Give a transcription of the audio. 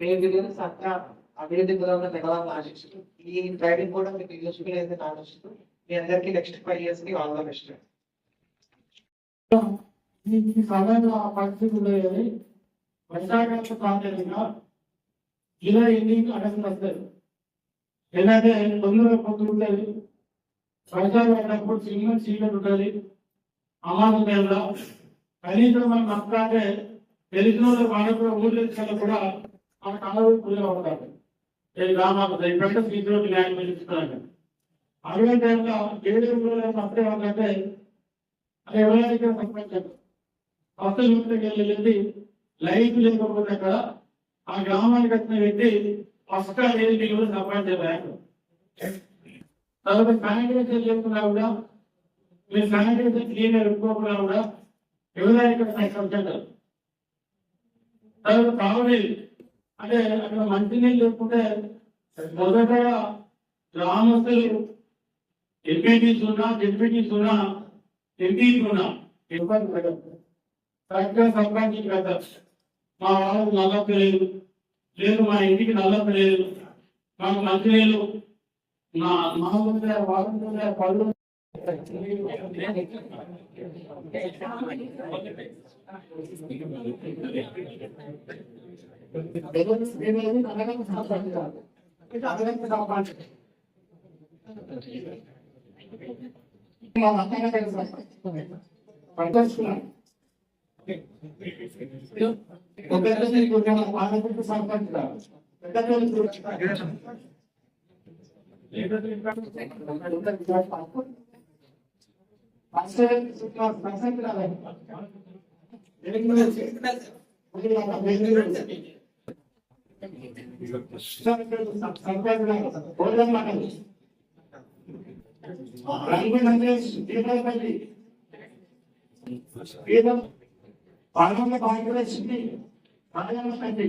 వేదికలు సత్తా అభివృద్ధిలో ఉన్న ఈ డ్రైవింగ్ కూడా అందరికీ next five years all the best ఈ సమయంలో ఆ పరిస్థితి ఉండేది. వర్షాకాల ప్రాంతంగా ఎన్ని అడగ వస్తారు ఎలాగే తొమ్మిది పొద్దు వర్షాలు పడినప్పుడు చిన్న చీకటి ఉంటుంది అమాసం టైంలో కనీసం మనం నమ్ముకుంటే తెలిసిన వాళ్ళు వాళ్ళకు ఊళ్ళో కూడా మన కళలు పూజలు అవుతారు ఈ గ్రామాలు ఇప్పుడంటే సీసీ ల్యాండ్ ఇస్తున్నాను అరవై టైంలో ఏడు రోజులు అప్పుడే ఉందంటే అది ఎవరైనా సంపాదించారు? ఫస్ట్ యూనిట్కి వెళ్ళి లైట్ లేకపోతే అక్కడ ఆ గ్రామానికి వచ్చిన వ్యక్తి ఫస్ట్ అనేది సంపాదించారు సంపాదించే శానిటైజర్ లేకుండా కూడా మీరు శానిటైజర్ క్లీన్ పెట్టుకోకుండా కూడా ఎవరైనా ఇక్కడ సంపాదించారు తర్వాత తాగునీళ్ళు అంటే అక్కడ మంచినీళ్ళు లేకుంటే మొదట గ్రామస్తులు ఎంపీటీస్ ఉన్నా డిప్యూటీస్ ఉన్నా ఎంపీలు ఉన్నా ఇబ్బంది పడదు కరెక్ట్గా సంపాదించి కదా మా వాళ్ళకు నల్లప్ప లేదు లేదు మా ఇంటికి నల్లప్ప లేదు మాకు మంచినీళ్ళు వాళ్ళ ఊళ్ళో పళ్ళు పంటేస్తున్నాను పాల్గొన్న కాంగ్రెస్ ని పాల్గొనండి